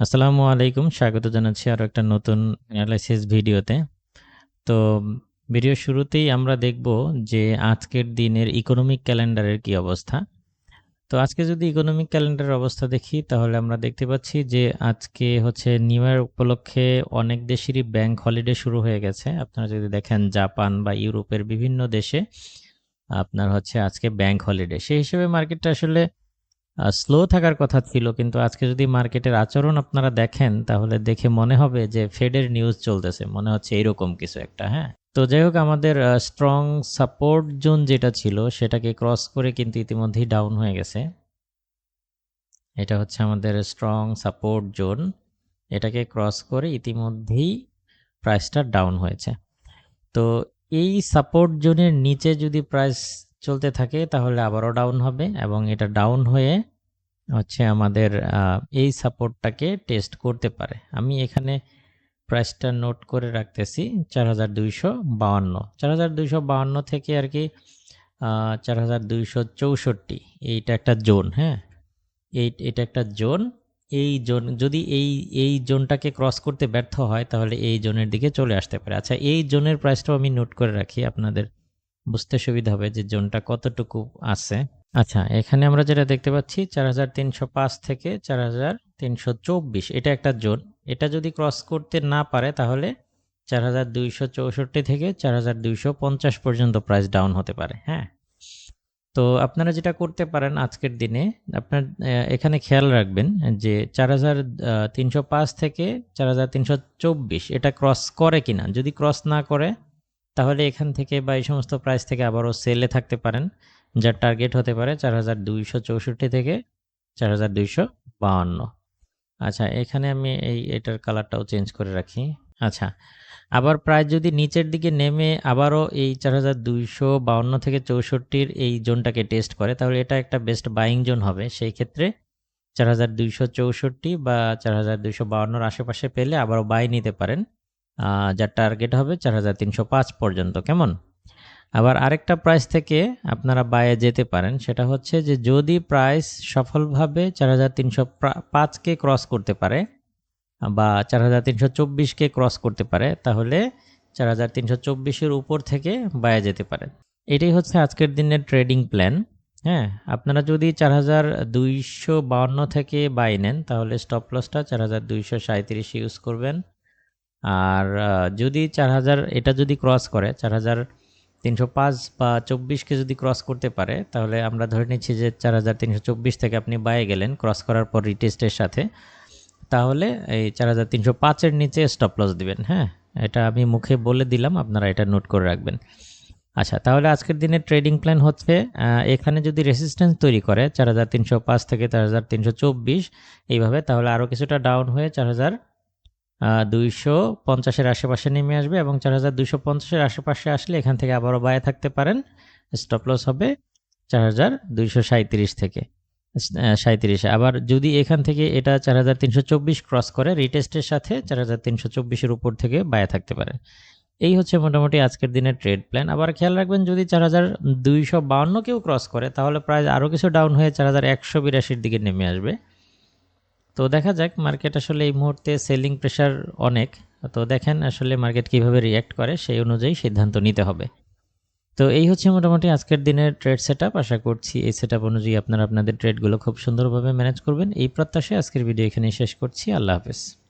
আসসালামু আলাইকুম। স্বাগত জানাচ্ছি আরও একটা নতুন অ্যানালাইসিস ভিডিওতে। তো ভিডিও শুরুতেই আমরা দেখব যে আজকের দিনের ইকোনমিক ক্যালেন্ডারের কি অবস্থা। তো আজকে যদি ইকোনমিক ক্যালেন্ডারের অবস্থা দেখি, তাহলে আমরা দেখতে পাচ্ছি যে আজকে হচ্ছে নিউ ইয়ার উপলক্ষে অনেক দেশেরই ব্যাংক হলিডে শুরু হয়ে গেছে। আপনারা যদি দেখেন জাপান বা ইউরোপের বিভিন্ন দেশে আপনার হচ্ছে আজকে ব্যাংক হলিডে সেই হিসেবে মার্কেটটা আসলে স্লো থাকার কথা ছিল, কিন্তু আজকে যদি মার্কেটের আচরণ আপনারা দেখেন, তাহলে দেখে মনে হবে যে ফেডের নিউজ চলতেছে। মনে হচ্ছে এরকম কিছু একটা হ্যাঁ? তো যাই হোক, আমাদের স্ট্রং সাপোর্ট জোন যেটা ছিল, সেটাকে ক্রস করে কিন্তু ইতিমধ্যেই ডাউন হয়ে গেছে। এটা হচ্ছে আমাদের স্ট্রং সাপোর্ট জোন এটাকে ক্রস করে ইতিমধ্যেই প্রাইসটা ডাউন হয়েছে। তো এই সাপোর্ট জোনের নিচে যদি প্রাইস চলতে থাকে, তাহলে আবারও ডাউন হবে এবং এটা ডাউন হয়ে হচ্ছে আমাদের এই সাপোর্টটাকে টেস্ট করতে পারে। আমি এখানে প্রাইসটা নোট করে রাখতেছি, চার হাজার দুইশো চার হাজার দুইশো থেকে আর কি চার হাজার দুইশো চৌষট্টি। এইটা একটা জোন হ্যাঁ? এই, এটা একটা জোন এই জোন যদি এই এই জোনটাকে ক্রস করতে ব্যর্থ হয়, তাহলে এই জোনের দিকে চলে আসতে পারে। আচ্ছা এই জোনের প্রাইসটাও আমি নোট করে রাখি আপনাদের। বুঝতে সুবিধা হবে যে জোনটা কতটুকু আছে। আচ্ছা এখানে আমরা যেটা দেখতে পাচ্ছি, চার হাজার তিনশো পাঁচ থেকে চার হাজার তিনশো চব্বিশ। এটা একটা জোন। এটা যদি ক্রস করতে না পারে, তাহলে চার হাজার দুইশো চৌষট্টি থেকে চার হাজার দুইশো পঞ্চাশ পর্যন্ত প্রাইস ডাউন হতে পারে হ্যাঁ। তো আপনারা যেটা করতে পারেন আজকের দিনে, আপনার এখানে খেয়াল রাখবেন যে চার হাজার তিনশো পাঁচ থেকে চার হাজার তিনশো চব্বিশ এটা ক্রস করে কিনা। যদি ক্রস না করে তাহলে এখান থেকে বা এই সমস্ত প্রাইস থেকে আবারও সেলে থাকতে পারেন, যার টার্গেট হতে পারে চার হাজার দুইশো চৌষট্টি থেকে চার হাজার দুইশো বাহান্ন আচ্ছা এখানে আমি এই এটার কালারটাও চেঞ্জ করে রাখি। আচ্ছা আবার প্রায় যদি নিচের দিকে নেমে আবারও এই চার হাজার দুইশো থেকে চৌষট্টির এই জোনটাকে টেস্ট করে, তাহলে এটা একটা বেস্ট বাইং জোন হবে। সেই ক্ষেত্রে চার হাজার দুইশো চৌষট্টি বা চার হাজার দুইশো বাউন্নর আশেপাশে পেলে আবারও বাই নিতে পারেন। যার টার্গেট হবে চার হাজার তিনশো পাঁচ পর্যন্ত, কেমন? আবার আরেকটা প্রাইস থেকে আপনারা বায়ে যেতে পারেন, সেটা হচ্ছে যে যদি প্রাইস সফলভাবে চার হাজার তিনশো পাঁচকে ক্রস করতে পারে বা চার হাজার তিনশো চব্বিশকে ক্রস করতে পারে, তাহলে চার হাজার তিনশো চব্বিশের উপর থেকে বায়ে যেতে পারে এটাই হচ্ছে আজকের দিনের ট্রেডিং প্ল্যান হ্যাঁ? আপনারা যদি চার হাজার দুইশো বাউন্ন থেকে বাই নেন, তাহলে স্টপ লসটা চার হাজার দুইশো সাঁত্রিশ ইউজ করবেন। আর যদি চার হাজার, এটা যদি ক্রস করে, চার হাজার তিনশো পাঁচ বা চব্বিশকে যদি ক্রস করতে পারে, তাহলে আমরা ধরে নিচ্ছি যে চার হাজার তিনশো চব্বিশ থেকে আপনি বায়ে গেলেন ক্রস করার পর রিটেস্টের সাথে, তাহলে এই চার হাজার তিনশো পাঁচের নিচে স্টপ লস দেবেন হ্যাঁ? এটা আমি মুখে বলে দিলাম, আপনারা এটা নোট করে রাখবেন। আচ্ছা তাহলে আজকের দিনে ট্রেডিং প্ল্যান হচ্ছে এখানে যদি রেসিস্ট্যান্স তৈরি করে, চার হাজার তিনশো পাঁচ থেকে চার হাজার তিনশো চব্বিশ, এইভাবে, তাহলে আরও কিছুটা ডাউন হয়ে চার হাজার দুইশো পঞ্চাশের আশেপাশে নেমে আসবে এবং চার হাজার দুইশো পঞ্চাশের আশেপাশে আসলে এখান থেকে আবারও বায়ে থাকতে পারেন। স্টপ লস হবে চার হাজার দুইশো সাঁত্রিশ থেকে। সাঁত্রিশে আবার যদি এখান থেকে এটা চার হাজার তিনশো চব্বিশ ক্রস করে রিটেস্টের সাথে চার হাজার তিনশো চব্বিশের উপর থেকে বায়ে থাকতে পারেন এই হচ্ছে মোটামুটি আজকের দিনের ট্রেড প্ল্যান আবার খেয়াল রাখবেন, যদি চার হাজার দুইশো বাউন্নকেও ক্রস করে, তাহলে প্রায় আরও কিছু ডাউন হয়ে চার হাজার একশো বিরাশির দিকে নেমে আসবে। তো দেখা যাক মার্কেট আসলে এই মুহূর্তে সেলিং প্রেশার অনেক। তো দেখেন আসলে মার্কেট কীভাবে রিয়্যাক্ট করে, সেই অনুযায়ী সিদ্ধান্ত নিতে হবে। তো এই হচ্ছে মোটামুটি আজকের দিনের ট্রেড সেট আশা করছি এই সেট অনুযায়ী আপনারা আপনাদের ট্রেডগুলো খুব সুন্দরভাবে ম্যানেজ করবেন। এই প্রত্যাশায় আজকের ভিডিও এখানে শেষ করছি। আল্লাহ হাফেজ।